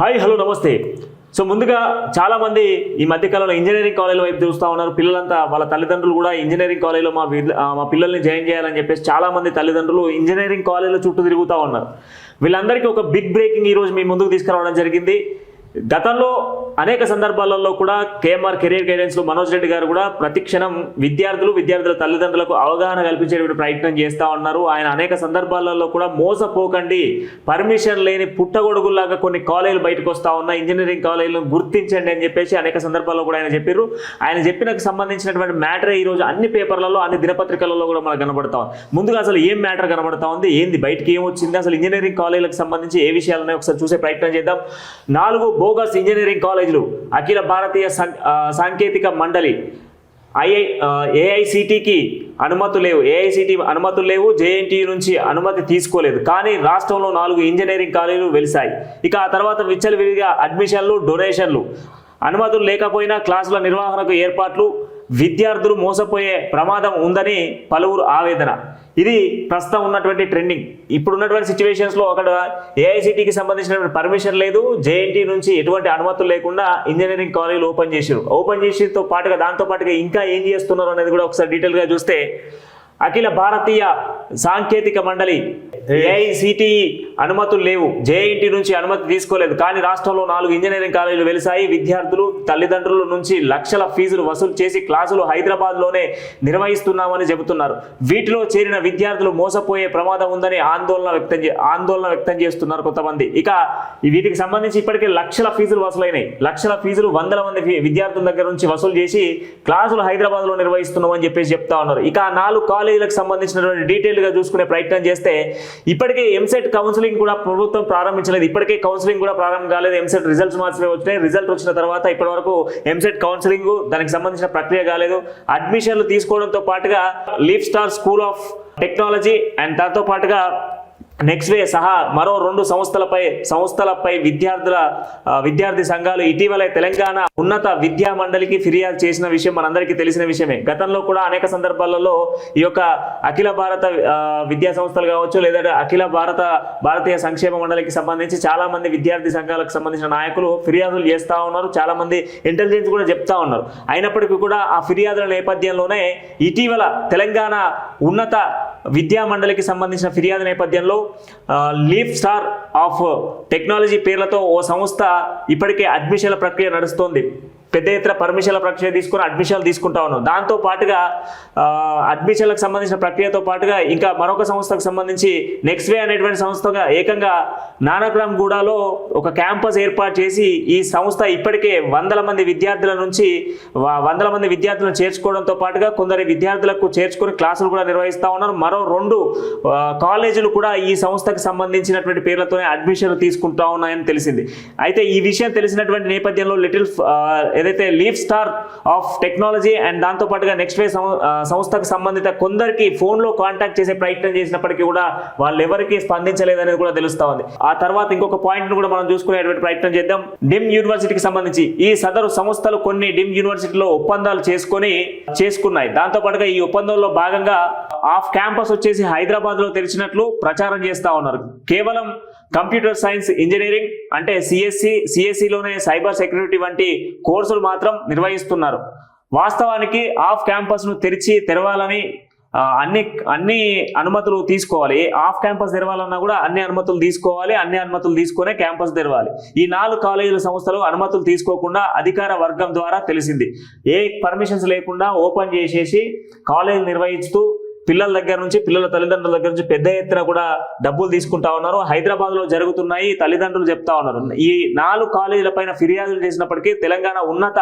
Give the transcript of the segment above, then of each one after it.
Hi hello నమస్తే. So ముందుగా చాలామంది ఈ మధ్య కాలంలో ఇంజనీరింగ్ కాలేజ్ వైపు చూస్తూ ఉన్నారు. పిల్లలంతా వాళ్ళ తల్లిదండ్రులు కూడా ఇంజనీరింగ్ కాలేజ్లో మా మా పిల్లల్ని జాయిన్ చేయాలని చెప్పేసి చాలామంది తల్లిదండ్రులు ఇంజనీరింగ్ కాలేజ్లో చుట్టూ తిరుగుతూ ఉన్నారు. వీళ్ళందరికీ ఒక బిగ్ బ్రేకింగ్ ఈరోజు మీ ముందుకు తీసుకురావడం జరిగింది. గతంలో అనేక సందర్భాలలో కూడా కేఎంఆర్ కెరీర్ గైడెన్స్లో మనోజ్ రెడ్డి గారు కూడా ప్రతిక్షణం విద్యార్థులు విద్యార్థుల తల్లిదండ్రులకు అవగాహన కల్పించేటువంటి ప్రయత్నం చేస్తూ ఉన్నారు. ఆయన అనేక సందర్భాలలో కూడా మోసపోకండి పర్మిషన్ లేని పుట్టగొడుగులాగా కొన్ని కాలేజీలు బయటకు వస్తూ ఉన్నాయి. ఇంజనీరింగ్ కాలేజీలను గుర్తించండి అని చెప్పేసి అనేక సందర్భాల్లో కూడా ఆయన చెప్పారు ఆయన చెప్పినకు సంబంధించినటువంటి మ్యాటర్ ఈ రోజు అన్ని పేపర్లలో అన్ని దినపత్రికలలో కూడా మనకు కనబడతా ఉంది. ముందుగా అసలు ఏం మ్యాటర్ కనబడతా ఉంది? ఏంది? బయటికి ఏం వచ్చింది? అసలు ఇంజనీరింగ్ కాలేజీలకు సంబంధించి ఏ విషయాలను ఒకసారి చూసే ప్రయత్నం చేద్దాం. నాలుగు బోగస్ ఇంజనీరింగ్ కాలేజీలు అఖిల భారతీయ సం- సాంకేతిక మండలి ఐఐ ఏఐసిటికి అనుమతులు లేవు. ఏఐసిటి అనుమతులు లేవు జేఎన్టీ నుంచి అనుమతి తీసుకోలేదు. కానీ రాష్ట్రంలో నాలుగు ఇంజనీరింగ్ కాలేజీలు వెలిశాయి. ఇక ఆ తర్వాత విచ్చలవిడిగా అడ్మిషన్లు డొనేషన్లు. అనుమతులు లేకపోయినా క్లాసుల నిర్వహణకు ఏర్పాట్లు విద్యార్థులు మోసపోయే ప్రమాదం ఉందని పలువురు ఆవేదన. ఇది ప్రస్తుతం ఉన్నటువంటి ట్రెండింగ్ ఇప్పుడు ఉన్నటువంటి సిచ్యువేషన్స్లో అక్కడ ఏఐసిటికి సంబంధించినటువంటి పర్మిషన్ లేదు. జేఎన్టీ నుంచి ఎటువంటి అనుమతులు లేకుండా ఇంజనీరింగ్ కాలేజీలు ఓపెన్ చేశారు ఓపెన్ చేసితో పాటుగా దాంతో పాటుగా ఇంకా ఏం చేస్తున్నారు అనేది కూడా ఒకసారి డీటెయిల్గా చూస్తే అఖిల భారతీయ సాంకేతిక మండలి ఏఐసిటిఈ అనుమతులు లేవు. జేఎన్టీ నుంచి అనుమతి తీసుకోలేదు. కానీ రాష్ట్రంలో నాలుగు ఇంజనీరింగ్ కాలేజీలు వెలిసాయి విద్యార్థులు తల్లిదండ్రుల నుంచి లక్షల ఫీజులు వసూలు చేసి క్లాసులు హైదరాబాద్లోనే నిర్వహిస్తున్నామని చెబుతున్నారు. వీటిలో చేరిన విద్యార్థులు మోసపోయే ప్రమాదం ఉందని ఆందోళన వ్యక్తం చే- ఆందోళన వ్యక్తం చేస్తున్నారు కొంతమంది. ఇక వీటికి సంబంధించి ఇప్పటికే లక్షల ఫీజులు వసూలైనాయి. లక్షల ఫీజులు వందల మంది విద్యార్థుల దగ్గర నుంచి వసూలు చేసి క్లాసులు హైదరాబాద్లో నిర్వహిస్తున్నామని చెప్పేసి చెప్తా ఉన్నారు. ఇక నాలుగు కాలేజీలకు సంబంధించినటువంటి డీటెయిల్గా చూసుకునే ప్రయత్నం చేస్తే ఇప్పటికే ఎంసెట్ కౌన్సిలింగ్ కూడా ప్రభుత్వం ప్రారంభించలేదు. ఇప్పటికే కౌన్సిలింగ్ కూడా ప్రారంభం కాలేదు. ఎంసెట్ రిజల్ట్స్ మాత్రమే వచ్చినాయి. రిజల్ట్ వచ్చిన తర్వాత ఇప్పటి వరకు ఎంసెట్ కౌన్సిలింగ్ దానికి సంబంధించిన ప్రక్రియ కాలేదు. అడ్మిషన్లు తీసుకోవడంతో పాటుగా leaf star school of technology and దాంతో పాటుగా నెక్స్ట్ వే సహా మరో రెండు సంస్థలపై సంస్థలపై విద్యార్థుల విద్యార్థి సంఘాలు ఇటీవలే తెలంగాణ ఉన్నత విద్యా మండలికి ఫిర్యాదు చేసిన విషయం మనందరికీ తెలిసిన విషయమే. గతంలో కూడా అనేక సందర్భాలలో ఈ యొక్క అఖిల భారత విద్యా సంస్థలు కావచ్చు లేదా అఖిల భారత భారతీయ సంక్షేమ మండలికి సంబంధించి చాలా మంది విద్యార్థి సంఘాలకు సంబంధించిన నాయకులు ఫిర్యాదులు చేస్తూ ఉన్నారు. చాలా మంది ఇంటెలిజెన్స్ కూడా చెప్తా ఉన్నారు. అయినప్పటికీ కూడా ఆ ఫిర్యాదుల నేపథ్యంలోనే ఇటీవల తెలంగాణ ఉన్నత విద్యా మండలికి సంబంధించిన ఫిర్యాదు నేపథ్యంలో లీఫ్ స్టార్ ఆఫ్ టెక్నాలజీ పేర్లతో ఓ సంస్థ ఇప్పటికే అడ్మిషన్ల ప్రక్రియ నడుస్తోంది. పెద్ద ఎత్తున పర్మిషన్ల ప్రక్రియ తీసుకుని అడ్మిషన్లు తీసుకుంటా ఉన్నాం. దాంతో పాటుగా అడ్మిషన్లకు సంబంధించిన ప్రక్రియతో పాటుగా ఇంకా మరొక సంస్థకు సంబంధించి నెక్స్ట్ వే అనేటువంటి సంస్థగా ఏకంగా నానక్రామ్ గూడలో ఒక క్యాంపస్ ఏర్పాటు చేసి ఈ సంస్థ ఇప్పటికే వందల మంది విద్యార్థుల నుంచి వందల మంది విద్యార్థులను చేర్చుకోవడంతో పాటుగా కొందరి విద్యార్థులకు చేర్చుకొని క్లాసులు కూడా నిర్వహిస్తూ ఉన్నారు. మరో రెండు కాలేజీలు కూడా ఈ సంస్థకు సంబంధించినటువంటి పేర్లతోనే అడ్మిషన్లు తీసుకుంటా ఉన్నాయని తెలిసింది. అయితే ఈ విషయం తెలిసినటువంటి నేపథ్యంలో లిటిల్ ఏదైతే leaf star of technology and దాంతో పాటుగా నెక్స్ట్ వే సం- సంస్థకు సంబంధిత కొందరికి ఫోన్లో కాంటాక్ట్ చేసే ప్రయత్నం చేసినప్పటికీ కూడా వాళ్ళు ఎవరికి స్పందించలేదనేది కూడా తెలుస్తా ఉంది. ఆ తర్వాత ఇంకొక పాయింట్ కూడా మనం చూసుకునేటువంటి ప్రయత్నం చేద్దాం. డిమ్ యూనివర్సిటీకి సంబంధించి ఈ సదరు సంస్థలు కొన్ని డిమ్ యూనివర్సిటీలో ఒప్పందాలు చేసుకొని చేసుకున్నాయి. దాంతో పాటుగా ఈ ఒప్పందంలో భాగంగా ఆఫ్ క్యాంపస్ వచ్చేసి హైదరాబాద్లో తెరిచినట్లు ప్రచారం చేస్తా ఉన్నారు. కేవలం కంప్యూటర్ సైన్స్ ఇంజనీరింగ్ అంటే సిఎస్సి సిఎస్సిలోనే సైబర్ సెక్యూరిటీ వంటి కోర్సులు మాత్రం నిర్వహిస్తున్నారు. వాస్తవానికి ఆఫ్ క్యాంపస్ను తెరిచి తెరవాలని అన్ని అన్ని అనుమతులు తీసుకోవాలి. ఆఫ్ క్యాంపస్ తెరవాలన్నా కూడా అన్ని అనుమతులు తీసుకోవాలి అన్ని అనుమతులు తీసుకునే క్యాంపస్ తెరవాలి. ఈ నాలుగు కాలేజీల సంస్థలు అనుమతులు తీసుకోకుండా అధికార వర్గం ద్వారా తెలిసింది. ఏ పర్మిషన్స్ లేకుండా ఓపెన్ చేసేసి కాలేజీలు నిర్వహిస్తూ పిల్లల దగ్గర నుంచి పిల్లల తల్లిదండ్రుల దగ్గర నుంచి పెద్ద ఎత్తున కూడా డబ్బులు తీసుకుంటా ఉన్నారు. హైదరాబాద్లో జరుగుతున్నాయి తల్లిదండ్రులు చెప్తా ఉన్నారు. ఈ నాలుగు కాలేజీల పైన ఫిర్యాదులు చేసినప్పటికీ తెలంగాణ ఉన్నత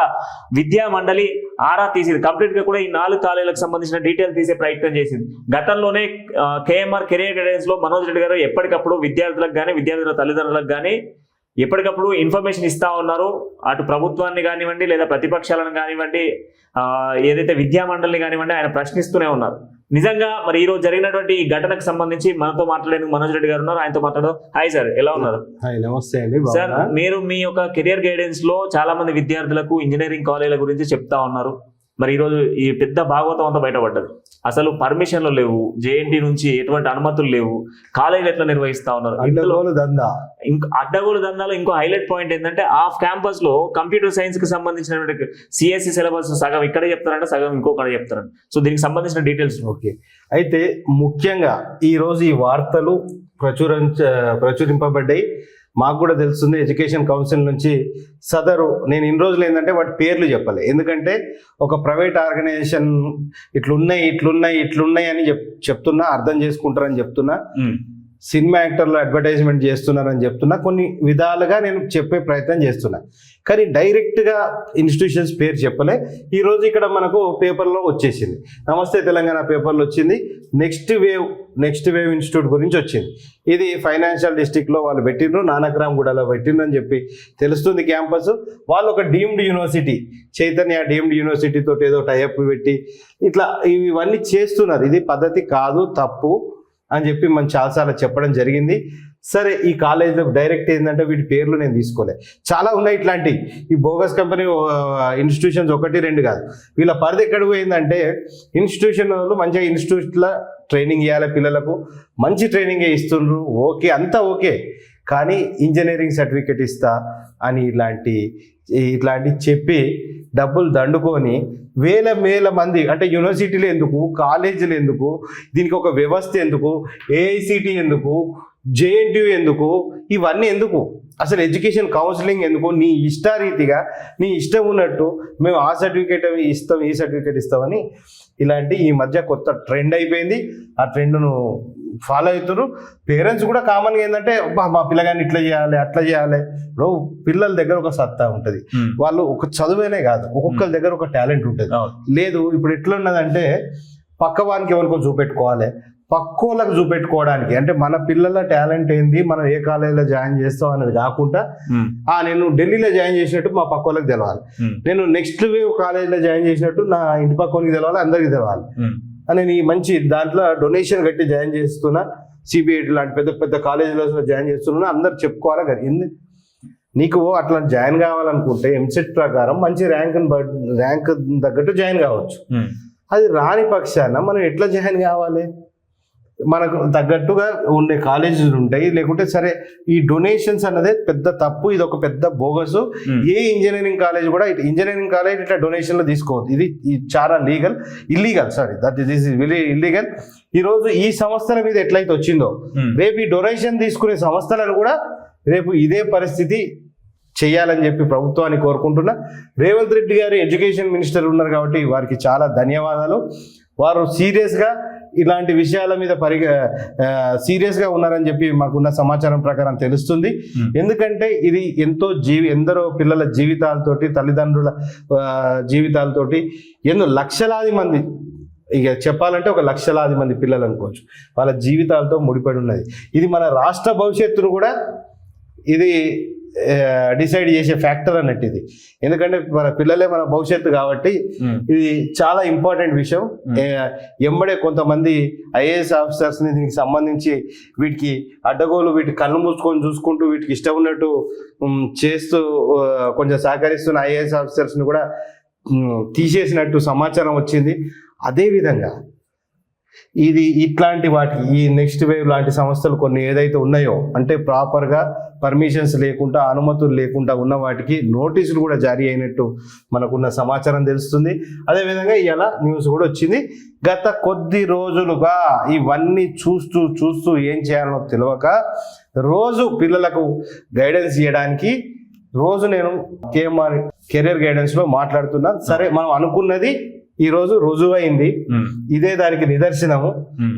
విద్యా మండలి ఆరా తీసింది. కంప్లీట్గా కూడా ఈ నాలుగు కాలేజీలకు సంబంధించిన డీటెయిల్ తీసే ప్రయత్నం చేసింది. గతంలోనే కేఎంఆర్ కెరియర్ గైడెన్స్లో మనోజ్ రెడ్డి గారు ఎప్పటికప్పుడు విద్యార్థులకు కానీ విద్యార్థుల తల్లిదండ్రులకు కానీ ఎప్పటికప్పుడు ఇన్ఫర్మేషన్ ఇస్తా ఉన్నారు. అటు ప్రభుత్వాన్ని కానివ్వండి లేదా ప్రతిపక్షాలను కానివ్వండి ఏదైతే విద్యా మండలిని కానివ్వండి ఆయన ప్రశ్నిస్తూనే ఉన్నారు. నిజంగా మరి ఈ రోజు జరిగినటువంటి ఈ ఘటనకు సంబంధించి మనతో మాట్లాడేందుకు మనోజ్ రెడ్డి గారు ఉన్నారు. ఆయనతో మాట్లాడదాం. హాయ్ సార్ ఎలా ఉన్నారు? నమస్తే అండి సార్? మీరు మీ యొక్క కెరియర్ గైడెన్స్లో చాలా మంది విద్యార్థులకు ఇంజనీరింగ్ కాలేజీల గురించి చెప్తా ఉన్నారు. మరి ఈరోజు ఈ పెద్ద భాగవతం అంతా బయటపడ్డది. అసలు పర్మిషన్లు లేవు జేఎన్టీ నుంచి ఎటువంటి అనుమతులు లేవు కాలేజీలు ఎట్లా నిర్వహిస్తా ఉన్నారు? ఇంకో అడ్డగోలు దందాలో ఇంకో హైలైట్ పాయింట్ ఏంటంటే ఆఫ్ క్యాంపస్లో కంప్యూటర్ సైన్స్కి సంబంధించినటువంటి సిఎస్సి సిలబస్ సగం ఇక్కడ చెప్తారంటే సగం ఇంకొకటి చెప్తారంట. సో దీనికి సంబంధించిన డీటెయిల్స్. ఓకే. అయితే ముఖ్యంగా ఈ రోజు ఈ వార్తలు ప్రచురించ ప్రచురింపబడ్డాయి. మాకు కూడా తెలుస్తుంది ఎడ్యుకేషన్ కౌన్సిల్ నుంచి సదరు. నేను ఇన్ని రోజులు ఏంటంటే వాటి పేర్లు చెప్పలే. ఎందుకంటే ఒక ప్రైవేట్ ఆర్గనైజేషన్ ఇట్లున్నాయి ఇట్లున్నాయి ఇట్లున్నాయి అని చెప్ చెప్తున్నా అర్థం చేసుకుంటారని చెప్తున్నా. సినిమా యాక్టర్లు అడ్వర్టైజ్మెంట్ చేస్తున్నారని చెప్తున్నా. కొన్ని విధాలుగా నేను చెప్పే ప్రయత్నం చేస్తున్నా. కానీ డైరెక్ట్గా ఇన్స్టిట్యూషన్స్ పేరు చెప్పలే. ఈరోజు ఇక్కడ మనకు పేపర్లో వచ్చేసింది. నమస్తే తెలంగాణ పేపర్లో వచ్చింది. Next wave next wave institute గురించి వచ్చింది. ఇది ఫైనాన్షియల్ డిస్టిక్లో వాళ్ళు పెట్టిండ్రు నానక్రామ్ గూడలో పెట్టిండ్రు అని చెప్పి తెలుస్తుంది క్యాంపస్. వాళ్ళు ఒక deemed university Chaitanya deemed university తోటి ఏదో టైఅప్ పెట్టి ఇట్లా ఇవన్నీ చేస్తున్నారు. ఇది పద్ధతి కాదు తప్పు. అని చెప్పి మనం చాలాసార్లు చెప్పడం జరిగింది. సరే ఈ కాలేజ్లో డైరెక్ట్ ఏంటంటే వీటి పేర్లు నేను తీసుకోలే. చాలా ఉన్నాయి ఇట్లాంటి. ఈ బోగస్ కంపెనీ ఇన్స్టిట్యూషన్స్ ఒకటి రెండు కాదు. వీళ్ళ పరిధి ఎక్కడ పోయిందంటే ఇన్స్టిట్యూషన్ వాళ్ళు మంచిగా ఇన్స్టిట్యూట్లో ట్రైనింగ్ ఇవ్వాలి పిల్లలకు. మంచి ట్రైనింగ్ ఇస్తుండ్రు? ఓకే అంతా ఓకే. కానీ ఇంజనీరింగ్ సర్టిఫికేట్ ఇస్తా అని ఇలాంటి ఇట్లాంటివి చెప్పి డబ్బులు దండుకొని వేల వేల మంది అంటే యూనివర్సిటీలు ఎందుకు కాలేజీలు ఎందుకు దీనికి ఒక వ్యవస్థ ఎందుకు ఏఐసిటి ఎందుకు జేఎన్టీయూ ఎందుకు ఇవన్నీ ఎందుకు? అసలు ఎడ్యుకేషన్ కౌన్సిలింగ్ ఎందుకు? నీ ఇష్టారీతిగా నీ ఇష్టం ఉన్నట్టు మేము ఆ సర్టిఫికేట్ ఇస్తాం ఈ సర్టిఫికేట్ ఇస్తామని ఇలాంటి ఈ మధ్య కొత్త ట్రెండ్ అయిపోయింది. ఆ ట్రెండ్ను ఫాలో అవుతారు పేరెంట్స్ కూడా కామన్గా ఏంటంటే "అబ్బా, మా పిల్లగాని ఇట్లా చేయాలి అట్లా చేయాలి. ఇప్పుడు పిల్లల దగ్గర ఒక సత్తా ఉంటుంది. వాళ్ళు ఒక చదువేనే కాదు. ఒక్కొక్కరి దగ్గర ఒక టాలెంట్ ఉంటుంది. లేదు ఇప్పుడు ఎట్లున్నదంటే పక్క వానికి ఎవరికో చూపెట్టుకోవాలి. పక్కోళ్ళకి చూపెట్టుకోవడానికి. అంటే మన పిల్లల టాలెంట్ ఏంది? మనం ఏ కాలేజీలో జాయిన్ చేస్తాం అనేది కాకుండా ఆ నేను ఢిల్లీలో జాయిన్ చేసినట్టు మా పక్కోళ్ళకి తెలవాలి. నేను నెక్స్ట్ వేవ్ కాలేజీలో జాయిన్ చేసినట్టు నా ఇంటి పక్కోనికి తెలవాలి అందరికి తెలవాలి. అని నేను ఈ మంచి దాంట్లో డొనేషన్ కట్టి జాయిన్ చేస్తున్నా. సిబిఐ లాంటి పెద్ద పెద్ద కాలేజీలో జాయిన్ చేస్తున్నా. అందరు చెప్పుకోవాలి కదా నీకు అట్లా జాయిన్ కావాలనుకుంటే ఎంసెట్ ప్రకారం మంచి ర్యాంక్ ర్యాంక్ తగ్గట్టు జాయిన్ కావచ్చు. అది రాని పక్షాన మనం ఎట్లా జాయిన్ కావాలి? మనకు తగ్గట్టుగా ఉండే కాలేజీలు ఉంటాయి. లేకుంటే సరే ఈ డొనేషన్స్ అన్నదే పెద్ద తప్పు. ఇది ఒక పెద్ద బోగస్. ఏ ఇంజనీరింగ్ కాలేజ్ కూడా ఇటు ఇంజనీరింగ్ కాలేజ్ ఇట్లా డొనేషన్లు తీసుకోవద్దు. ఇది చాలా legal illegal sorry that is is very illegal ఈరోజు ఈ సంస్థల మీద ఎట్లయితే వచ్చిందో రేపు ఈ డొనేషన్ తీసుకునే సంస్థలను కూడా రేపు ఇదే పరిస్థితి చేయాలని చెప్పి ప్రభుత్వాన్ని కోరుకుంటున్నా. రేవంత్ రెడ్డి గారు ఎడ్యుకేషన్ మినిస్టర్ ఉన్నారు కాబట్టి వారికి చాలా ధన్యవాదాలు. వారు సీరియస్గా ఇలాంటి విషయాల మీద పరిగ సీరియస్గా ఉన్నారని చెప్పి మాకున్న సమాచారం ప్రకారం తెలుస్తుంది. ఎందుకంటే ఇది ఎంతో జీవి ఎందరో పిల్లల జీవితాలతోటి తల్లిదండ్రుల జీవితాలతోటి ఎన్నో లక్షలాది మంది ఇక చెప్పాలంటే ఒక లక్షలాది మంది పిల్లలు అనుకోవచ్చు. వాళ్ళ జీవితాలతో ముడిపడి ఉన్నది. ఇది మన రాష్ట్ర భవిష్యత్తును కూడా ఇది డిసైడ్ చేసే ఫ్యాక్టర్ అన్నట్టు ఇది. ఎందుకంటే మన పిల్లలే మన భవిష్యత్తు కాబట్టి ఇది చాలా ఇంపార్టెంట్ విషయం. ఎంబడే కొంతమంది ఐఏఎస్ ఆఫీసర్స్ని దీనికి సంబంధించి వీటికి అడ్డగోలు వీటి కళ్ళు మూసుకొని చూసుకుంటూ వీటికి ఇష్టం ఉన్నట్టు చేస్తూ కొంచెం సహకరిస్తున్న ఐఏఎస్ ఆఫీసర్స్ని కూడా తీసేసినట్టు సమాచారం వచ్చింది. అదే విధంగా ఇది ఇట్లాంటి వాటికి ఈ నెక్స్ట్ వేవ్ లాంటి సంస్థలు కొన్ని ఏదైతే ఉన్నాయో అంటే ప్రాపర్గా పర్మిషన్స్ లేకుండా అనుమతులు లేకుండా ఉన్న వాటికి నోటీసులు కూడా జారీ అయినట్టు మనకున్న సమాచారం తెలుస్తుంది. అదేవిధంగా ఇలా న్యూస్ కూడా వచ్చింది. గత కొద్ది రోజులుగా ఇవన్నీ చూస్తూ చూస్తూ ఏం చేయాలో తెలియక రోజు పిల్లలకు గైడెన్స్ ఇవ్వడానికి రోజు నేను కేఎంఆర్ కెరియర్ గైడెన్స్లో మాట్లాడుతున్నాను సరే మనం అనుకున్నది ఈ రోజు రుజువైంది. ఇదే దానికి నిదర్శనము.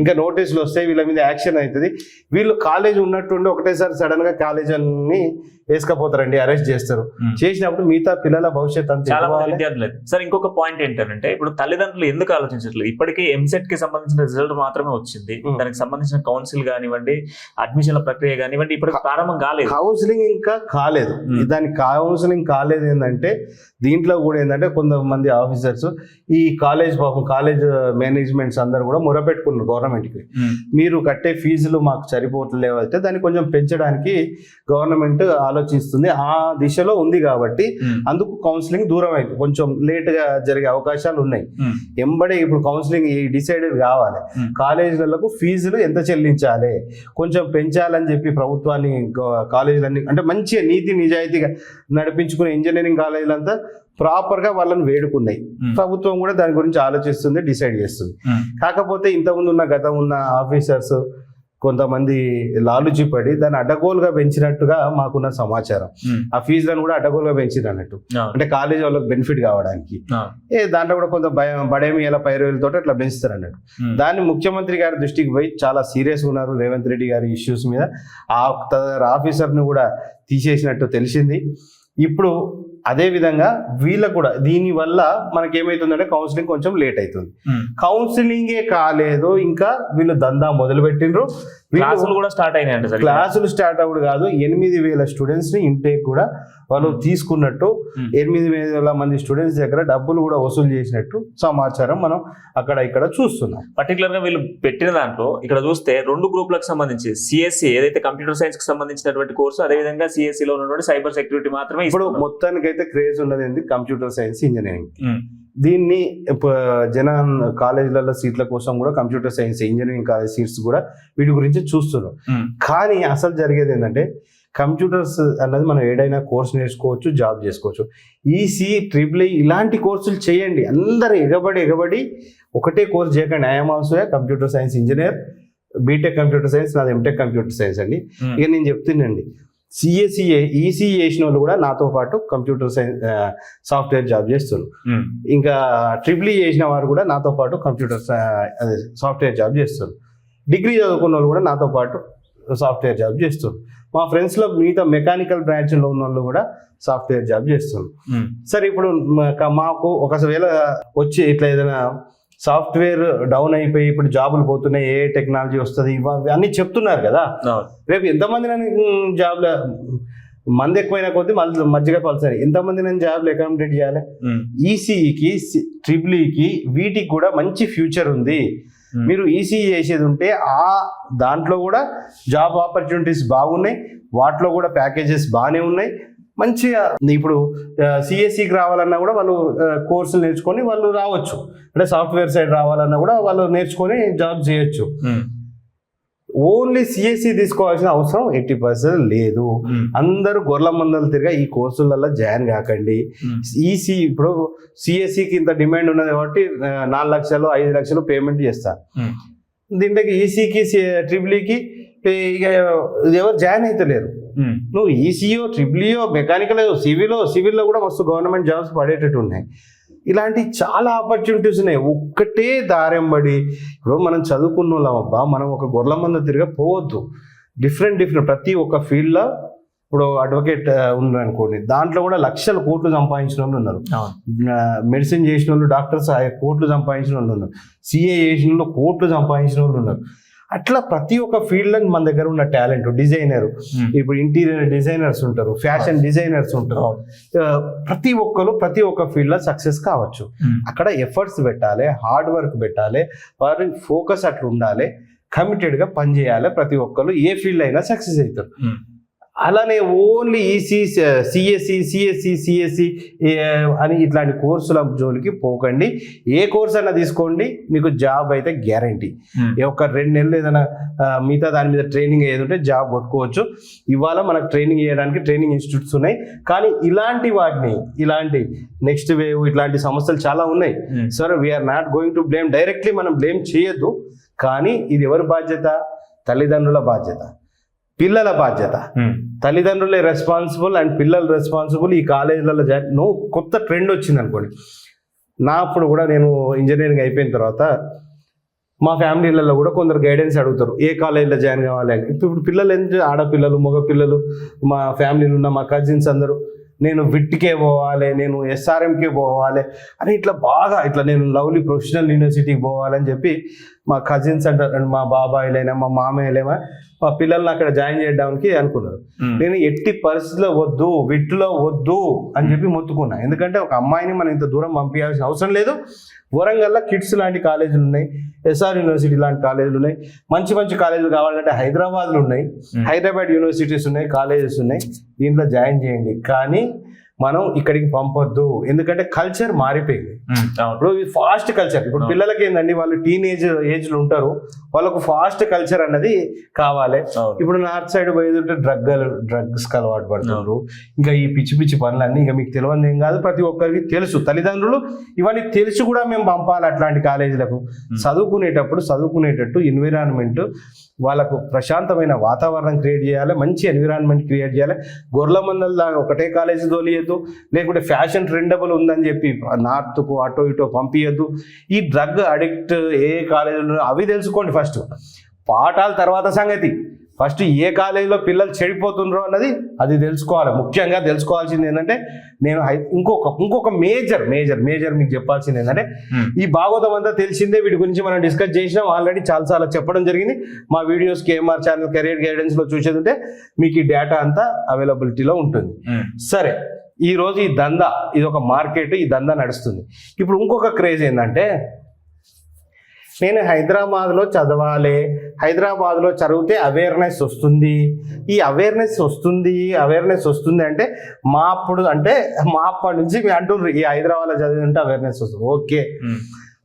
ఇంకా నోటీసులు వస్తాయి వీళ్ళ మీద యాక్షన్ అవుతుంది. వీళ్ళు కాలేజ్ ఉన్నట్టుండి ఒకటేసారి సడన్గా కాలేజ్ అన్ని వేసుకపోతారండి అరెస్ట్ చేస్తారు. చేసినప్పుడు మిగతా పిల్లల భవిష్యత్ అంతా చాలా మంది ఇవ్వాలి. విద్యార్థులు సార్ ఇంకొక పాయింట్ ఏంటంటే ఇప్పుడు తల్లిదండ్రులు ఎందుకు ఆలోచించట్లేదు? ఇప్పటికీ ఎంసెట్కి సంబంధించిన రిజల్ట్ మాత్రమే వచ్చింది. Hmm. దానికి సంబంధించిన కౌన్సిల్ కానివ్వండి అడ్మిషన్ల ప్రక్రియ కానివ్వండి ఇప్పటికి ప్రారంభం కాలేదు. కౌన్సిలింగ్ ఇంకా కాలేదు. Hmm. దానికి కౌన్సిలింగ్ కాలేదు ఏంటంటే దీంట్లో కూడా ఏంటంటే కొంతమంది ఆఫీసర్స్ ఈ కాలేజ్ పాపం కాలేజ్ మేనేజ్మెంట్స్ అందరూ కూడా మొరపెట్టుకున్నారు గవర్నమెంట్కి మీరు కట్టే ఫీజులు మాకు సరిపోవట్లేవు అయితే దాన్ని కొంచెం పెంచడానికి గవర్నమెంట్ ఆలోచిస్తుంది. ఆ దిశలో ఉంది కాబట్టి అందుకు కౌన్సిలింగ్ దూరం అయింది కొంచెం లేట్గా జరిగే అవకాశాలు ఉన్నాయి. ఎంబడే ఇప్పుడు కౌన్సిలింగ్ డిసైడెడ్ కావాలి. కాలేజీలకు ఫీజులు ఎంత చెల్లించాలి? కొంచెం పెంచాలని చెప్పి ప్రభుత్వాన్ని కాలేజీలన్నీ అంటే మంచిగా నీతి నిజాయితీగా నడిపించుకునే ఇంజనీరింగ్ కాలేజీలంతా ప్రాపర్గా వాళ్ళని వేడుకున్నాయి. ప్రభుత్వం కూడా దాని గురించి ఆలోచిస్తుంది డిసైడ్ చేస్తుంది. కాకపోతే ఇంతకుముందు ఉన్న గతం ఉన్న ఆఫీసర్స్ కొంతమంది లాలుచి పడి దాన్ని అడ్డగోలుగా పెంచినట్టుగా మాకున్న సమాచారం. ఆ ఫీజులను కూడా అడ్డగోలుగా పెంచిరు అన్నట్టు. అంటే కాలేజీ వాళ్ళకి బెనిఫిట్ కావడానికి. ఏ దాంట్లో కూడా కొంత భయం బడేమి ఇలా పైరులతో అట్లా పెంచుతారు అన్నట్టు. దాన్ని ముఖ్యమంత్రి గారి దృష్టికి పోయి చాలా సీరియస్గా ఉన్నారు రేవంత్ రెడ్డి గారి ఇష్యూస్ మీద. ఆ ఆఫీసర్ని కూడా తీసేసినట్టు తెలిసింది. ఇప్పుడు అదే విధంగా వీళ్ళకు కూడా దీని వల్ల మనకేమైతుందంటే కౌన్సిలింగ్ కొంచెం లేట్ అవుతుంది. కౌన్సిలింగే కాలేదు ఇంకా వీళ్ళు దందా మొదలు పెట్టిండ్రు క్లాసులు కూడా స్టార్ట్ అయినాయంట సార్ క్లాసులు స్టార్ట్ అవ్వడు కాదు ఎనిమిది వేల స్టూడెంట్స్ని ఇంటేక్ కూడా వాళ్ళు తీసుకున్నట్టు Hmm. ఎనిమిది వేల మంది స్టూడెంట్స్ దగ్గర డబ్బులు కూడా వసూలు చేసినట్టు సమాచారం మనం అక్కడ ఇక్కడ చూస్తున్నాం పర్టికులర్గా వీళ్ళు పెట్టిన దాంట్లో ఇక్కడ చూస్తే రెండు గ్రూపులకు సంబంధించి సిఎస్సి ఏదైతే కంప్యూటర్ సైన్స్కి సంబంధించినటువంటి కోర్సు అదే విధంగా సిఎస్సి లో ఉన్నటువంటి సైబర్ సెక్యూరిటీ మాత్రమే ఇప్పుడు ఇస్తున్నారు. మొత్తానికైతే క్రేజ్ ఉన్నది ఏంది? Computer science engineering. దీన్ని జన కాలేజీలలో సీట్ల కోసం కూడా computer science engineering college seats కూడా వీటి గురించి చూస్తున్నాం ఉమ్, కానీ అసలు జరిగేది ఏంటంటే కంప్యూటర్స్ అన్నది మనం ఏదైనా కోర్స్ నేర్చుకోవచ్చు జాబ్ చేసుకోవచ్చు. ఈసీ ట్రిపుల్ ఇలాంటి కోర్సులు చేయండి. అందరు ఎగబడి ఎగబడి ఒకటే కోర్స్ చేయకండి. I'm also computer science engineer BTech computer science నాది ఎంటెక్ కంప్యూటర్ సైన్స్ అండి. ఇక నేను చెప్తున్నాండి సిఎస్సి ఈసీ చేసిన వాళ్ళు కూడా నాతో పాటు కంప్యూటర్ సైన్స్ సాఫ్ట్వేర్ జాబ్ చేస్తున్నారు. ఉమ్, ఇంకా ట్రిపుల్ చేసిన వారు కూడా నాతో పాటు కంప్యూటర్ అదే సాఫ్ట్వేర్ జాబ్ చేస్తారు డిగ్రీ చదువుకున్న వాళ్ళు కూడా నాతో పాటు సాఫ్ట్వేర్ జాబ్ చేస్తారు మా ఫ్రెండ్స్లో మిగతా మెకానికల్ బ్రాంచ్లో ఉన్న వాళ్ళు కూడా సాఫ్ట్వేర్ జాబ్ చేస్తారు ఉమ్, సరే ఇప్పుడు మాకు ఒకవేళ వచ్చి ఇట్లా ఏదైనా సాఫ్ట్వేర్ డౌన్ అయిపోయి ఇప్పుడు జాబులు పోతున్నాయి ఏ టెక్నాలజీ వస్తుంది అన్నీ చెప్తున్నారు కదా. రేపు ఎంతమంది నన్ను జాబ్లో మంది ఎక్కువైన కొద్దీ మళ్ళీ మధ్యగా పలుసారి ఎంతమంది నేను జాబ్లు అకామిడేట్ చేయాలి? ఈసీఈకి ట్రిపుల్ఈకి వీటికి కూడా మంచి ఫ్యూచర్ ఉంది. మీరు ఈసీఈ చేసేది ఉంటే ఆ దాంట్లో కూడా జాబ్ ఆపర్చునిటీస్ బాగున్నాయి. వాటిలో కూడా ప్యాకేజెస్ బాగానే ఉన్నాయి. మంచిగా ఇప్పుడు సిఎస్సికి రావాలన్నా కూడా వాళ్ళు కోర్సులు నేర్చుకొని వాళ్ళు రావచ్చు. అంటే సాఫ్ట్వేర్ సైడ్ రావాలన్నా కూడా వాళ్ళు నేర్చుకొని జాబ్ చేయొచ్చు. ఓన్లీ సిఎస్సి తీసుకోవాల్సిన అవసరం ఎయిటీ పర్సెంట్ లేదు. అందరూ గొర్రెల మందలు తిరిగా ఈ కోర్సులలో జాయిన్ కాకండి. ఈసీ ఇప్పుడు సిఎస్సికి ఇంత డిమాండ్ ఉన్నది కాబట్టి నాలుగు లక్షలు ఐదు లక్షలు పేమెంట్ చేస్తారు దీంట్లోకి ఈసీకి ట్రిపుల్ఈకి ఇక ఎవరు జాయిన్ అవుతలేరు నువ్వు ఈసీఓ ట్రిపుల్ఈఓ మెకానికల్ సివిలో సివిల్లో కూడా మస్తు గవర్నమెంట్ జాబ్స్ పడేటట్టు ఉన్నాయి. ఇలాంటి చాలా ఆపర్చునిటీస్ ఉన్నాయి. ఒక్కటే దారెంబడి ఇప్పుడు మనం చదువుకున్న వాళ్ళం అబ్బా మనం ఒక గొర్రెల మంద తిరిగా పోవద్దు. డిఫరెంట్ డిఫరెంట్ ప్రతి ఒక్క ఫీల్డ్లో ఇప్పుడు అడ్వకేట్ ఉన్నారు అనుకోండి దాంట్లో కూడా లక్షల కోట్లు సంపాదించిన వాళ్ళు ఉన్నారు మెడిసిన్ చేసిన వాళ్ళు డాక్టర్స్ కోట్లు సంపాదించిన వాళ్ళు ఉన్నారు. సిఏ చేసిన వాళ్ళు కోట్లు సంపాదించిన వాళ్ళు ఉన్నారు. అట్లా ప్రతి ఒక్క ఫీల్డ్లో మన దగ్గర ఉన్న టాలెంట్ డిజైనర్. ఇప్పుడు ఇంటీరియర్ డిజైనర్స్ ఉంటారు ఫ్యాషన్ డిజైనర్స్ ఉంటారు. ప్రతి ఒక్కరు ప్రతి ఒక్క ఫీల్డ్లో సక్సెస్ కావచ్చు. అక్కడ ఎఫర్ట్స్ పెట్టాలి హార్డ్ వర్క్ పెట్టాలి వారి ఫోకస్ అట్లా ఉండాలి కమిటెడ్గా పనిచేయాలి ప్రతి ఒక్కరు. ఏ ఫీల్డ్ అయినా సక్సెస్ అవుతారు. అలానే only EC CSC CSC CSC అని ఇట్లాంటి కోర్సుల జోలికి పోకండి. ఏ కోర్స్ అయినా తీసుకోండి మీకు జాబ్ అయితే గ్యారంటీ. ఉమ్, ఒక రెండు నెలలు ఏదైనా మిగతా దాని మీద ట్రైనింగ్ ఏది ఉంటే జాబ్ కొట్టుకోవచ్చు. ఇవాళ మనకు ట్రైనింగ్ చేయడానికి ట్రైనింగ్ ఇన్స్టిట్యూట్స్ ఉన్నాయి. కానీ ఇలాంటి వాటిని ఇలాంటి నెక్స్ట్ వేవ్ ఇట్లాంటి సమస్యలు చాలా ఉన్నాయి. సరే we're not going to blame directly మనం బ్లేమ్ చేయొద్దు. కానీ ఇది ఎవరి బాధ్యత? తల్లిదండ్రుల బాధ్యత. పిల్లల బాధ్యత. ఉమ్, తల్లిదండ్రులే రెస్పాన్సిబుల్ అండ్ పిల్లలు రెస్పాన్సిబుల్ ఈ కాలేజీలలో జాయిన్ నువ్వు కొత్త ట్రెండ్ వచ్చింది అనుకోండి. నా అప్పుడు కూడా నేను ఇంజనీరింగ్ అయిపోయిన తర్వాత మా ఫ్యామిలీలలో కూడా కొందరు గైడెన్స్ అడుగుతారు. ఏ కాలేజీలో జాయిన్ కావాలి అని. ఇప్పుడు పిల్లలు ఎంత ఆడపిల్లలు మగ పిల్లలు మా ఫ్యామిలీలో ఉన్న మా కజిన్స్ అందరూ నేను విట్కే పోవాలి నేను ఎస్ఆర్ఎంకే పోవాలి అని ఇట్లా బాగా ఇట్లా నేను లవ్లీ ప్రొఫెషనల్ యూనివర్సిటీకి పోవాలని చెప్పి మా కజిన్స్ అంటారు. మా బాబాయిలైనా మా మామయ్యలేమా మా పిల్లల్ని అక్కడ జాయిన్ చేయడానికి అనుకున్నారు. నేను ఎట్టి పరిస్థితిలో వద్దు విట్టులో వద్దు అని చెప్పి మొత్తుకున్నా. ఎందుకంటే ఒక అమ్మాయిని మనం ఇంత దూరం పంపించాల్సిన అవసరం లేదు. వరంగల్లో కిడ్స్ లాంటి కాలేజీలు ఉన్నాయి ఎస్ఆర్ యూనివర్సిటీ లాంటి కాలేజీలు ఉన్నాయి. మంచి మంచి కాలేజీలు కావాలంటే హైదరాబాద్లో ఉన్నాయి. హైదరాబాద్ యూనివర్సిటీస్ ఉన్నాయి కాలేజెస్ ఉన్నాయి. దీంట్లో జాయిన్ చేయండి. కానీ మనం ఇక్కడికి పంపొద్దు. ఎందుకంటే కల్చర్ మారిపోయింది. ఇప్పుడు ఫాస్ట్ కల్చర్ ఇప్పుడు. పిల్లలకి ఏందండి? వాళ్ళు టీనేజ్ ఏజ్లో ఉంటారు. వాళ్ళకు ఫాస్ట్ కల్చర్ అన్నది కావాలి. ఇప్పుడు నార్త్ సైడ్ పోయేది ఉంటే డ్రగ్ డ్రగ్స్కి అలవాటు పడుతున్నారు ఇంకా ఈ పిచ్చి పిచ్చి పనులన్నీ ఇంకా మీకు తెలియదు ఏం కాదు. ప్రతి ఒక్కరికి తెలుసు. తల్లిదండ్రులు ఇవన్నీ తెలిసి కూడా మేము పంపాలి అట్లాంటి కాలేజీలకు చదువుకునేటప్పుడు చదువుకునేటట్టు ఎన్విరాన్మెంట్ వాళ్ళకు ప్రశాంతమైన వాతావరణం క్రియేట్ చేయాలి మంచి ఎన్విరాన్మెంట్ క్రియేట్ చేయాలి. గొర్రెల మందల్లాగా ఒకటే కాలేజీ తోలియద్దు లేకుంటే ఫ్యాషన్ ట్రెండబుల్ ఉందని చెప్పి నార్త్కు అటో ఇటో పంపించద్దు ఈ డ్రగ్ అడిక్ట్ ఏ కాలేజీలో అవి తెలుసుకోండి ఫస్ట్ పాఠాల తర్వాత సంగతి. ఫస్ట్ ఏ కాలేజీలో పిల్లలు చెడిపోతుండ్రో అన్నది అది తెలుసుకోవాలి. ముఖ్యంగా తెలుసుకోవాల్సింది ఏంటంటే నేను ఇంకొక ఇంకొక మేజర్ మేజర్ మేజర్ మీకు చెప్పాల్సింది ఏంటంటే ఈ భాగవతం అంతా తెలిసిందే వీటి గురించి మనం డిస్కస్ చేసినాం. ఆల్రెడీ చాలాసార్లు చెప్పడం జరిగింది. మా వీడియోస్ కేఎంఆర్ ఛానల్ కెరియర్ గైడెన్స్లో చూసేది ఉంటే మీకు ఈ డేటా అంతా అవైలబిలిటీలో ఉంటుంది. సరే ఈ రోజు ఈ దందా ఇది ఒక మార్కెట్ ఈ దందా నడుస్తుంది. ఇప్పుడు ఇంకొక క్రేజ్ ఏంటంటే నేను హైదరాబాద్లో చదవాలి హైదరాబాద్లో చదివితే అవేర్నెస్ వస్తుంది. ఈ అవేర్నెస్ వస్తుంది అవేర్నెస్ వస్తుంది అంటే మా అప్పుడు అంటే మా అప్పటి నుంచి మీ అంటుండ్రు ఈ హైదరాబాద్లో చదివితే అవేర్నెస్ వస్తుంది. ఓకే.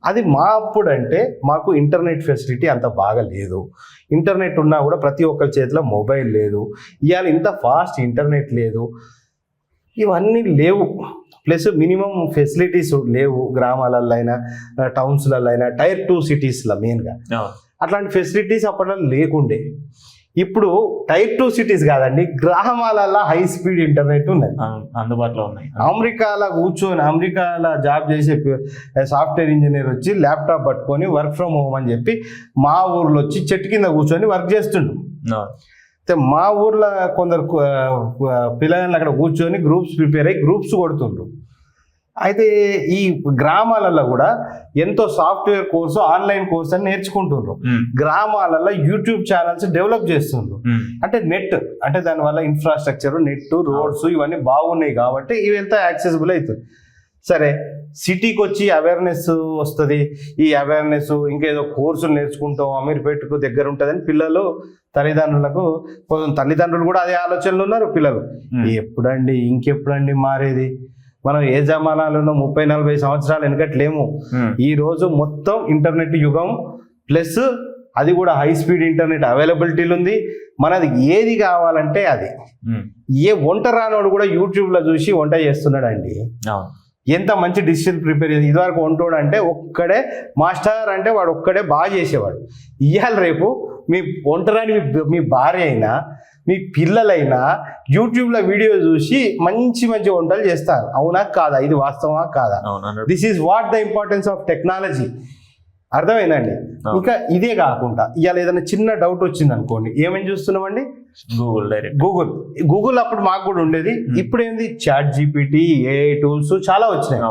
అది మా అప్పుడు అంటే మాకు ఇంటర్నెట్ ఫెసిలిటీ అంత బాగా లేదు. ఇంటర్నెట్ ఉన్నా కూడా ప్రతి ఒక్కరి చేతిలో మొబైల్ లేదు. ఇవాళ ఇంత ఫాస్ట్ ఇంటర్నెట్ లేదు. ఇవన్నీ లేవు. ప్లస్ మినిమం ఫెసిలిటీస్ లేవు గ్రామాలలో అయినా టౌన్స్లలో అయినా టైర్ టూ సిటీస్లో మెయిన్గా. అట్లాంటి ఫెసిలిటీస్ అప్పట్లో లేకుండే. ఇప్పుడు టైర్ టూ సిటీస్ కాదండి గ్రామాలలో హై స్పీడ్ ఇంటర్నెట్ ఉన్నది. అవును, అందుబాటులో ఉన్నాయి. అమెరికాలో కూర్చొని అమెరికాలో జాబ్ చేసే సాఫ్ట్వేర్ ఇంజనీర్ వచ్చి ల్యాప్టాప్ పట్టుకొని వర్క్ ఫ్రమ్ హోమ్ అని చెప్పి మా ఊర్లో వచ్చి చెట్టు కింద కూర్చొని వర్క్ చేస్తుండు. అవును అయితే మా ఊర్లో కొందరు పిల్లలు అక్కడ కూర్చొని గ్రూప్స్ ప్రిపేర్ అయ్యి గ్రూప్స్ కొడుతుండ్రు. అయితే ఈ గ్రామాలలో కూడా ఎంతో సాఫ్ట్వేర్ కోర్సు ఆన్లైన్ కోర్సు అని నేర్చుకుంటుండ్రు. గ్రామాలలో యూట్యూబ్ ఛానల్స్ డెవలప్ చేస్తుండ్రు. అంటే నెట్ అంటే దానివల్ల ఇన్ఫ్రాస్ట్రక్చర్ నెట్ రోడ్స్ ఇవన్నీ బాగున్నాయి కాబట్టి ఇవి ఎంత యాక్సెసిబుల్ అవుతుంది. సరే సిటీకి వచ్చి అవేర్నెస్ వస్తుంది. ఈ అవేర్నెస్ ఇంకేదో కోర్సులు నేర్చుకుంటాం అమీర్పేటకు దగ్గర ఉంటుందని పిల్లలు తల్లిదండ్రులకు కొంచెం తల్లిదండ్రులు కూడా అదే ఆలోచనలు ఉన్నారు పిల్లలు. ఎప్పుడండి ఇంకెప్పుడండి మారేది? మనం ఏ జమానాలో ముప్పై నలభై సంవత్సరాలు వెనకట్లేము. ఈ రోజు మొత్తం ఇంటర్నెట్ యుగం ప్లస్ అది కూడా హై స్పీడ్ ఇంటర్నెట్ అవైలబిలిటీలు ఉంది. మనది ఏది కావాలంటే అది. ఏ వంట రానోడు కూడా యూట్యూబ్లో చూసి వంట చేస్తున్నాడు అండి ఎంత మంచి డిసిషన్ ప్రిపేర్ చేసి ఇదివరకు వంటోడు అంటే ఒక్కడే మాస్టర్ అంటే వాడు ఒక్కడే బాగా చేసేవాడు. ఇవాళ రేపు మీ వంటరాని మీ- మీ భార్య అయినా మీ పిల్లలైనా యూట్యూబ్లో వీడియో చూసి మంచి మంచి వంటలు చేస్తారు. అవునా కాదా? ఇది వాస్తవమా కాదా? This is what the importance of technology అర్థమైందండి. ఇంకా ఇదే కాకుండా ఇవాళ ఏదైనా చిన్న డౌట్ వచ్చింది అనుకోండి ఏమేమి చూస్తున్నామండి? గూగుల్ డైరెక్ట్ గూగుల్ గూగుల్ అప్పుడు మాకు కూడా ఉండేది. ఇప్పుడు ఏంది? చాట్ జీపీటీ ఏఐ టూల్స్ చాలా వచ్చినాయి.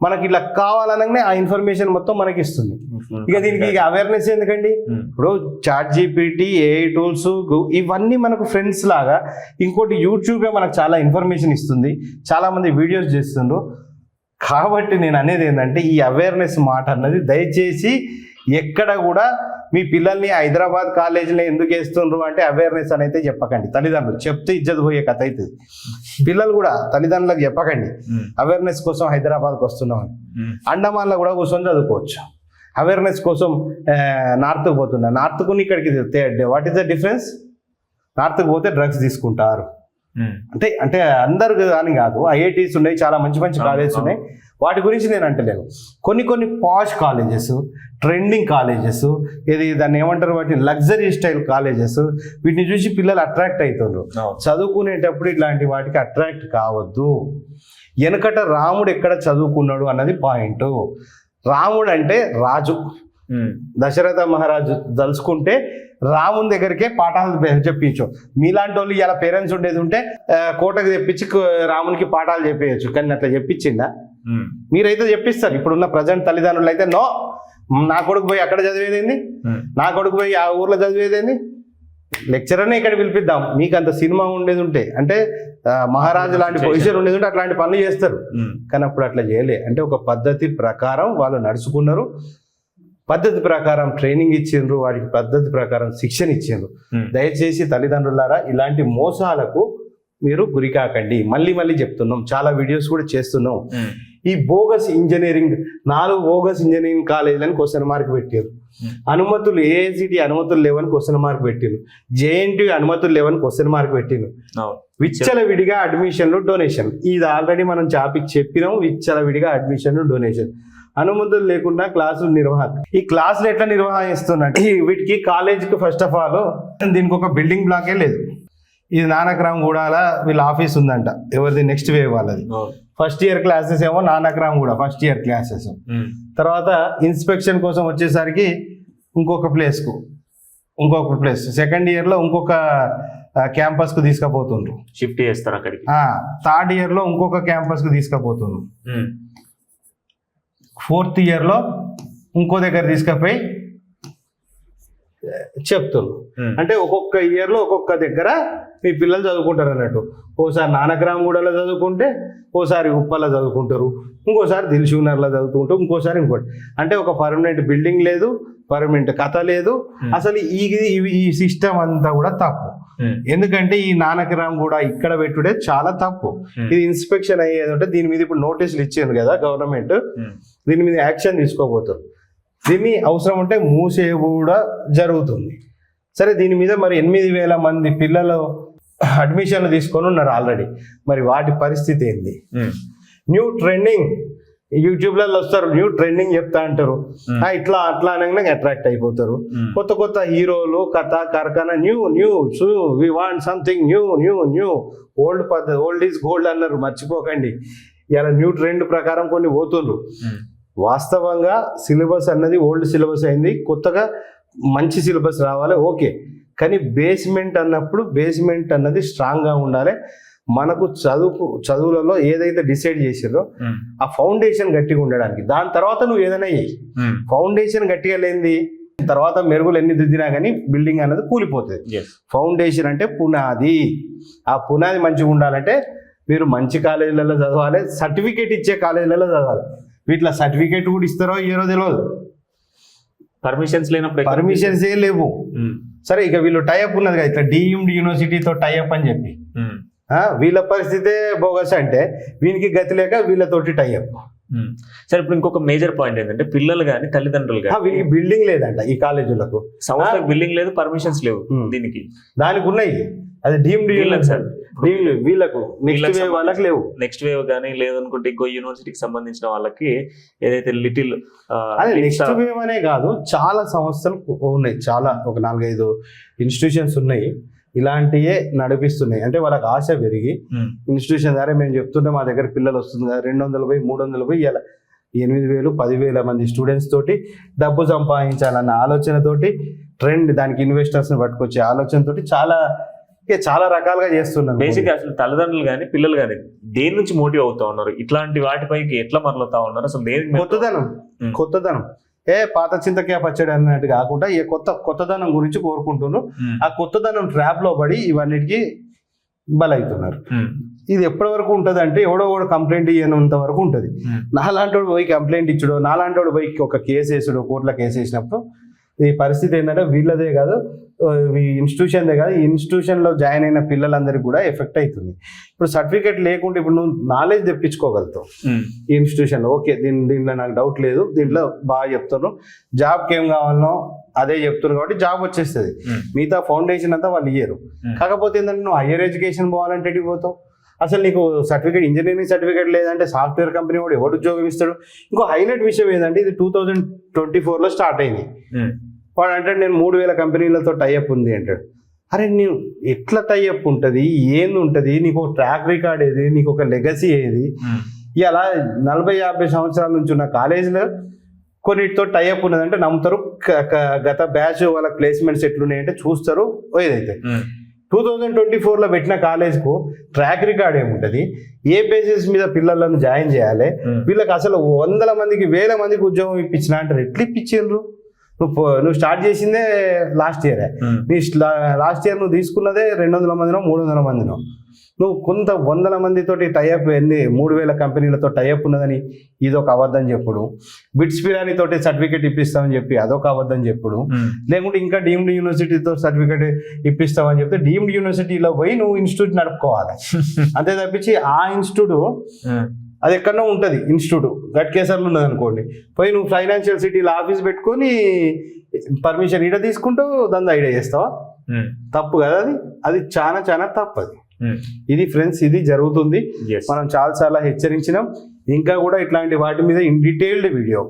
మనకి ఇట్లా కావాలనగానే ఆ ఇన్ఫర్మేషన్ మొత్తం మనకి ఇస్తుంది. ఇక దీనికి ఇక అవేర్నెస్ ఎందుకండి? ఉమ్, ఇప్పుడు చాట్ జీపీటీ ఏఐ టూల్స్ ఇవన్నీ మనకు ఫ్రెండ్స్ లాగా ఇంకోటి యూట్యూబే మనకు చాలా ఇన్ఫర్మేషన్ ఇస్తుంది. చాలా మంది వీడియోస్ చేస్తుండ్రు. కాబట్టి నేను అనేది ఏంటంటే ఈ అవేర్నెస్ మాట అన్నది దయచేసి ఎక్కడ కూడా మీ పిల్లల్ని హైదరాబాద్ కాలేజీలో ఎందుకు వేస్తుండ్రు అంటే అవేర్నెస్ అని అయితే చెప్పకండి. తల్లిదండ్రులు చెప్తే ఇజ్జత్ పోయే కథ అవుతుంది పిల్లలు కూడా తల్లిదండ్రులకు చెప్పకండి. అవేర్నెస్ కోసం హైదరాబాద్కి వస్తున్నామని అండమాన్లో కూడా కూర్చొని చదువుకోవచ్చు. అవేర్నెస్ కోసం నార్త్కి పోతున్నా. నార్త్కు ఇక్కడికి వాట్ ఈస్ ద డిఫరెన్స్ నార్త్కి పోతే డ్రగ్స్ తీసుకుంటారు. అంటే అంటే అందరు అని కాదు ఐఐటీస్ ఉన్నాయి చాలా మంచి మంచి కాలేజెస్. ఉన్నాయి. వాటి గురించి నేను అంటలేను కొన్ని కొన్ని పాష్ కాలేజెస్ ట్రెండింగ్ కాలేజెస్ ఇది దాన్ని ఏమంటారు వాటిని లగ్జరీ స్టైల్ కాలేజెస్ వీటిని చూసి పిల్లలు అట్రాక్ట్ అవుతున్నారు చదువుకునేటప్పుడు ఇట్లాంటి వాటికి అట్రాక్ట్ కావద్దు. వెనకట రాముడు ఎక్కడ చదువుకున్నాడు అన్నది పాయింట్ రాముడు అంటే రాజు. దశరథ మహారాజు దలుచుకుంటే రాముని దగ్గరికే పాఠాలు చెప్పించు. మీలాంటి వాళ్ళు ఇలా పేరెంట్స్ ఉండేది ఉంటే కోటకు తెప్పించి రామునికి పాఠాలు చెప్పేయచ్చు. కానీ అట్లా చెప్పించిందా మీరైతే చెప్పిస్తారు. ఇప్పుడున్న ప్రజెంట్ తల్లిదండ్రులు అయితే నో నా కొడుకు పోయి అక్కడ చదివేదేంది? నా కొడుకు పోయి ఆ ఊర్లో చదివేదేంది? లెక్చరర్నే ఇక్కడ పిలిపిద్దాం. మీకు అంత సినిమా ఉండేది ఉంటే అంటే మహారాజు లాంటి పొజిషన్ ఉండేది ఉంటే అట్లాంటి పనులు చేస్తారు. కానీ అప్పుడు అట్లా చేయలే. అంటే ఒక పద్ధతి ప్రకారం వాళ్ళు నడుచుకున్నారు. పద్ధతి ప్రకారం ట్రైనింగ్ ఇచ్చిండ్రు వాడికి పద్ధతి ప్రకారం శిక్షణ ఇచ్చిండ్రు. ఉమ్, దయచేసి తల్లిదండ్రులారా ఇలాంటి మోసాలకు మీరు గురి కాకండి. మళ్ళీ మళ్ళీ చెప్తున్నాం చాలా వీడియోస్ కూడా చేస్తున్నాం. ఉమ్, ఈ బోగస్ ఇంజనీరింగ్ నాలుగు బోగస్ ఇంజనీరింగ్ కాలేజీలని క్వశ్చన్ మార్క్ పెట్టారు Hmm. అనుమతులు ఏఐసిటి అనుమతులు లేవని క్వశ్చన్ మార్క్ పెట్టిండు జేఎన్టీ అనుమతులు లేవని క్వశ్చన్ మార్క్ పెట్టిండు అవును. విచ్చల విడిగా అడ్మిషన్లు డొనేషన్ ఇది ఆల్రెడీ మనం చాపికి చెప్పినాం విచ్చల విడిగా అడ్మిషన్లు డొనేషన్ అనుమతులు లేకుండా క్లాసులు నిర్వహణ ఈ క్లాసులు ఎట్లా నిర్వహిస్తున్నట్టు? వీటికి కాలేజీకి ఫస్ట్ ఆఫ్ ఆల్ దీనికి ఒక బిల్డింగ్ బ్లాకే లేదు. ఇది నానక్రామ్ గూడాల వీళ్ళ ఆఫీస్ ఉందంట. ఎవరిది? నెక్స్ట్ వేవ్ వాళ్ళది. ఫస్ట్ ఇయర్ క్లాసెస్ ఏమో నానక్రామ్ కూడా ఫస్ట్ ఇయర్ క్లాసెస్ తర్వాత ఇన్స్పెక్షన్ కోసం వచ్చేసరికి ఇంకొక ప్లేస్కు ఇంకొక ప్లేస్ సెకండ్ ఇయర్లో ఇంకొక క్యాంపస్కు తీసుకుపోతుండ్రు. షిఫ్ట్ చేస్తారు అక్కడికి. థర్డ్ ఇయర్లో ఇంకొక క్యాంపస్కి తీసుకుపోతుండ్రు. ఉమ్, ఫోర్త్ ఇయర్లో ఇంకో దగ్గర తీసుకుపోయి చెప్తున్నారు ఉమ్, అంటే ఒక్కొక్క ఇయర్లో ఒక్కొక్క దగ్గర మీ పిల్లలు చదువుకుంటారు అన్నట్టు. ఓసారి నానగ్రామగూడలో చదువుకుంటే ఓసారి ఉప్పల్లో చదువుకుంటారు. ఇంకోసారి దిల్షునర్లో చదువుకుంటారు ఇంకోసారి ఇంకోటి. అంటే ఒక పర్మనెంట్ బిల్డింగ్ లేదు పర్మనెంట్ కథ లేదు. అసలు ఈ ఈ- సిస్టమ్ అంతా కూడా తప్పు. ఎందుకంటే ఈ నానకరామ్ కూడా ఇక్కడ పెట్టుడే చాలా తప్పు. ఇది ఇన్స్పెక్షన్ అయ్యేది అంటే దీని మీద ఇప్పుడు నోటీసులు ఇచ్చింది కదా గవర్నమెంట్ దీని మీద యాక్షన్ తీసుకోబోతారు. దీన్ని అవసరం ఉంటే మూసే కూడా జరుగుతుంది. సరే దీని మీద మరి ఎనిమిది వేల మంది పిల్లలు అడ్మిషన్లు తీసుకొని ఉన్నారు ఆల్రెడీ మరి వాటి పరిస్థితి ఏంది? న్యూ ట్రెండింగ్ యూట్యూబ్లలో వస్తారు న్యూ ట్రెండింగ్ చెప్తా అంటారు. ఆ, ఇట్లా అట్లా అనగానే అట్రాక్ట్ అయిపోతారు. కొత్త కొత్త హీరోలు కథ కార్ఖానా new new so we want something new new new. Old పద్ధతి ఓల్డ్ ఈజ్ గోల్డ్ అన్నారు మర్చిపోకండి. ఇలా న్యూ ట్రెండ్ ప్రకారం కొన్ని పోతుండ్రు. వాస్తవంగా సిలబస్ అన్నది ఓల్డ్ సిలబస్ అయింది. కొత్తగా మంచి సిలబస్ రావాలి ఓకే. కానీ బేస్మెంట్ అన్నప్పుడు బేస్మెంట్ అన్నది స్ట్రాంగ్గా ఉండాలి. మనకు చదువు చదువులలో ఏదైతే డిసైడ్ ఉమ్, ఆ ఫౌండేషన్ గట్టిగా ఉండడానికి. దాని తర్వాత నువ్వు ఏదైనా ఫౌండేషన్ గట్టిగా లేనిది తర్వాత మెరుగులు ఎన్ని దిద్దినా కానీ బిల్డింగ్ అనేది కూలిపోతుంది. ఫౌండేషన్ అంటే పునాది. ఆ పునాది మంచిగా ఉండాలంటే మీరు మంచి కాలేజీలలో చదవాలి సర్టిఫికేట్ ఇచ్చే కాలేజీలలో చదవాలి. వీటిలో సర్టిఫికేట్ కూడా ఇస్తారో ఇయ్యరో తెలియదు పర్మిషన్స్ లేనప్పుడు పర్మిషన్స్ ఏ లేవు. సరే ఇక వీళ్ళు టైఅప్ ఉన్నది కదా ఇట్లా డిఎండి యూనివర్సిటీతో టైఅప్ అని చెప్పి. వీళ్ళ పరిస్థితే బోగస్ అంటే వీనికి గతి లేక వీళ్ళతోటి టైఅప్ ఉమ్. సరే ఇప్పుడు ఇంకొక మేజర్ పాయింట్ ఏంటంటే పిల్లలు కానీ తల్లిదండ్రులు కానీ వీళ్ళకి బిల్డింగ్ లేదంట ఈ కాలేజీలకు. సంస్థకు బిల్డింగ్ లేదు పర్మిషన్స్ లేవు. దీనికి. దానికి ఉన్నాయి. అది డీమ్డ్ వీళ్ళకి సార్ వీళ్ళు వీళ్ళకు నెక్స్ట్ వేవ్ వాళ్ళకి లేవు. నెక్స్ట్ వేవ్ కానీ లేదనుకుంటే ఇంకో యూనివర్సిటీకి సంబంధించిన వాళ్ళకి ఏదైతే లిటిల్ నెక్స్ట్ వేవ్ అనే కాదు చాలా సంస్థలు ఉన్నాయి. చాలా ఒక నాలుగైదు ఇన్స్టిట్యూషన్స్ ఉన్నాయి. ఇలాంటివే నడిపిస్తున్నాయి. అంటే వాళ్ళకి ఆశ పెరిగి ఇన్స్టిట్యూషన్ ద్వారా మేము చెప్తుంటే మా దగ్గర పిల్లలు వస్తుంది కదా రెండు వందలు పోయి మూడు వందలు పోయి ఇలా ఎనిమిది వేలు పదివేల మంది స్టూడెంట్స్ తోటి డబ్బు సంపాదించాలన్న ఆలోచనతోటి ట్రెండ్ దానికి ఇన్వెస్టర్స్ని పట్టుకొచ్చే ఆలోచనతోటి చాలా చాలా రకాలుగా చేస్తున్నాను బేసిక్ అసలు తల్లిదండ్రులు కానీ పిల్లలు కానీ దేని నుంచి మోటివ్ అవుతా ఉన్నారు? ఇట్లాంటి వాటిపైకి ఎట్లా మరలుతా ఉన్నారు? అసలు దేని కొత్తదనం. కొత్తదనం. ఏ పాత చింతకాయ పచ్చడి అన్నట్టు కాకుండా ఏ కొత్త కొత్తదనం గురించి కోరుకుంటున్నారు. ఆ కొత్తదనం ట్రాప్లో పడి ఇవన్నిటికీ బలవుతున్నారు ఇది ఎప్పటి వరకు ఉంటుంది అంటే ఎవడో ఒకడు కంప్లైంట్ ఇయ్యనంత వరకు ఉంటుంది. ఉమ్, నాలాంటోడు పోయి కంప్లైంట్ ఇచ్చుడు నాలాంటోడు పోయి ఒక కేసు వేసుడు కోర్టులో కేసు వేసినప్పుడు ఈ పరిస్థితి ఏంటంటే వీళ్ళదే కాదు ఈ ఇన్స్టిట్యూషన్దే కాదు ఈ ఇన్స్టిట్యూషన్లో జాయిన్ అయిన పిల్లలందరికీ కూడా ఎఫెక్ట్ అవుతుంది ఇప్పుడు సర్టిఫికేట్ లేకుంటే ఇప్పుడు నువ్వు నాలెడ్జ్ తెప్పించుకోగలుగుతావు. ఈ ఇన్స్టిట్యూషన్లో ఓకే దీని దీంట్లో నాకు డౌట్ లేదు దీంట్లో బాగా చెప్తున్నారు. జాబ్కి ఏం కావాలనో అదే చెప్తున్నారు కాబట్టి జాబ్ వచ్చేస్తుంది. మిగతా ఫౌండేషన్ అంతా వాళ్ళు ఇయ్యరు. కాకపోతే ఏంటంటే నువ్వు హయ్యర్ ఎడ్యుకేషన్ పోవాలంటే పోతావు? అసలు నీకు సర్టిఫికేట్ ఇంజనీరింగ్ సర్టిఫికేట్ లేదంటే సాఫ్ట్వేర్ కంపెనీ కూడా ఎవడు ఉద్యోగం ఇస్తాడు? ఇంకో హైలైట్ విషయం ఏంటంటే ఇది టూ థౌజండ్ ట్వంటీ ఫోర్లో స్టార్ట్ అయింది వాడు అంటాడు నేను మూడు వేల కంపెనీలతో టైఅప్ ఉంది అంటాడు. అరే నీవు ఎట్లా టైఅప్ ఉంటుంది? ఏంది ఉంటుంది? నీకు ఒక ట్రాక్ రికార్డ్ ఏది? నీకు ఒక లెగసీ ఏది? ఇలా నలభై యాభై సంవత్సరాల నుంచి ఉన్న కాలేజీలో కొన్నిటితో టైఅప్ ఉన్నదంటే నమ్ముతారు. గత బ్యాచ్ వాళ్ళ ప్లేస్మెంట్స్ ఎట్లున్నాయంటే చూస్తారు. ఏదైతే. టూ థౌజండ్ ట్వంటీ ఫోర్లో పెట్టిన కాలేజ్కు ట్రాక్ రికార్డ్ ఏముంటుంది? ఏ బేసిస్ మీద పిల్లలను జాయిన్ చేయాలి? వీళ్ళకి అసలు వందల మందికి వేల మందికి ఉద్యోగం ఇప్పించిన అంటారు. ఎట్లా ఇప్పించిండ్రు నువ్వు నువ్వు స్టార్ట్ చేసిందే లాస్ట్ ఇయరే. నీ లాస్ట్ ఇయర్ నువ్వు తీసుకున్నదే రెండు వందల మందినో మూడు వందల మందినో. నువ్వు కొంత వందల మందితోటి టైఅప్ ఎన్ని మూడు వేల కంపెనీలతో టైఅప్ ఉన్నదని ఇది ఒక అబద్ధం చెప్పుడు. బిట్స్ పిరాని తోటి సర్టిఫికేట్ ఇప్పిస్తామని చెప్పి అదొక అబద్ధం చెప్పుడు. లేకుంటే ఇంకా డీమ్డ్ యూనివర్సిటీతో సర్టిఫికేట్ ఇప్పిస్తామని చెప్తే డీమ్డ్ యూనివర్సిటీలో పోయి నువ్వు ఇన్స్టిట్యూట్ నడుపుకోవాలి. అంతే తప్పించి ఆ ఇన్స్టిట్యూట్ అది ఎక్కడో ఉంటుంది ఇన్స్టిట్యూట్. గట్కేసర్లో ఉన్నది అనుకోండి. పోయి నువ్వు ఫైనాన్షియల్ సిటీలో ఆఫీస్ పెట్టుకొని పర్మిషన్ ఇడ తీసుకుంటూ దాన్ని ఐడియా చేస్తావా? తప్పు కదా అది? అది చాలా చాలా తప్పు అది ఇది ఫ్రెండ్స్ ఇది జరుగుతుంది. మనం చాలా చాలా హెచ్చరించినాం. ఇంకా కూడా ఇట్లాంటి వాటి మీద ఇన్ డీటెయిల్డ్ వీడియో.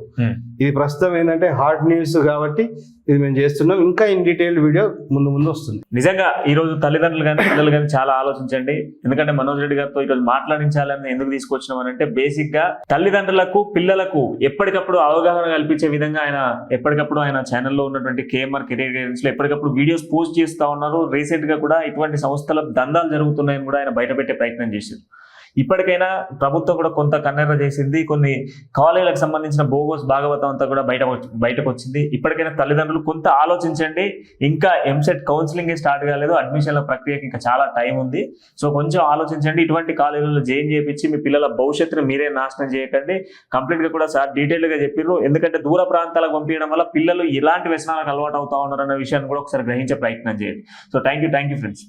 ఇది ప్రస్తుతం ఏంటంటే హాట్ న్యూస్ కాబట్టి ఇది మేము చేస్తున్నాం. ఇంకా ఇన్ డీటెయిల్డ్ వీడియో ముందు ముందు వస్తుంది. నిజంగా ఈ రోజు తల్లిదండ్రులు కానీ పిల్లలు కానీ చాలా ఆలోచించండి. ఎందుకంటే మనోజ్ రెడ్డి గారితో ఈరోజు మాట్లాడించాలని ఎందుకు తీసుకొచ్చినాం అని అంటే బేసిక్గా తల్లిదండ్రులకు పిల్లలకు ఎప్పటికప్పుడు అవగాహన కల్పించే విధంగా ఆయన ఎప్పటికప్పుడు ఆయన ఛానల్లో ఉన్నటువంటి కేఎంఆర్ కెరీర్ గైడెన్స్లో ఎప్పటికప్పుడు వీడియోస్ పోస్ట్ చేస్తా ఉన్నారు. రీసెంట్గా కూడా ఇటువంటి సంస్థల దందాలు జరుగుతున్నాయని కూడా ఆయన బయటపెట్టే ప్రయత్నం చేశారు. ఇప్పటికైనా ప్రభుత్వం కూడా కొంత కన్నెర చేసింది. కొన్ని కాలేజీలకు సంబంధించిన బోగోస్ భాగవతం అంతా కూడా బయట బయటకు వచ్చింది. ఇప్పటికైనా తల్లిదండ్రులు కొంత ఆలోచించండి. ఇంకా ఎంసెట్ కౌన్సిలింగ్ స్టార్ట్ కాలేదు. అడ్మిషన్ల ప్రక్రియకి ఇంకా చాలా టైం ఉంది. సో కొంచెం ఆలోచించండి. ఇటువంటి కాలేజీలలో జాయిన్ చేయించి మీ పిల్లల భవిష్యత్తును మీరే నాశనం చేయకండి. కంప్లీట్గా కూడా సార్ డీటెయిల్గా చెప్పారు చెప్పిర్రు. ఎందుకంటే దూర ప్రాంతాలకు పంపించడం వల్ల పిల్లలు ఎలాంటి వ్యసనాలకు అలవాటు అవుతా ఉన్నారు అన్న విషయాన్ని కూడా ఒకసారి గ్రహించే ప్రయత్నం చేయండి. So thank you thank you friends.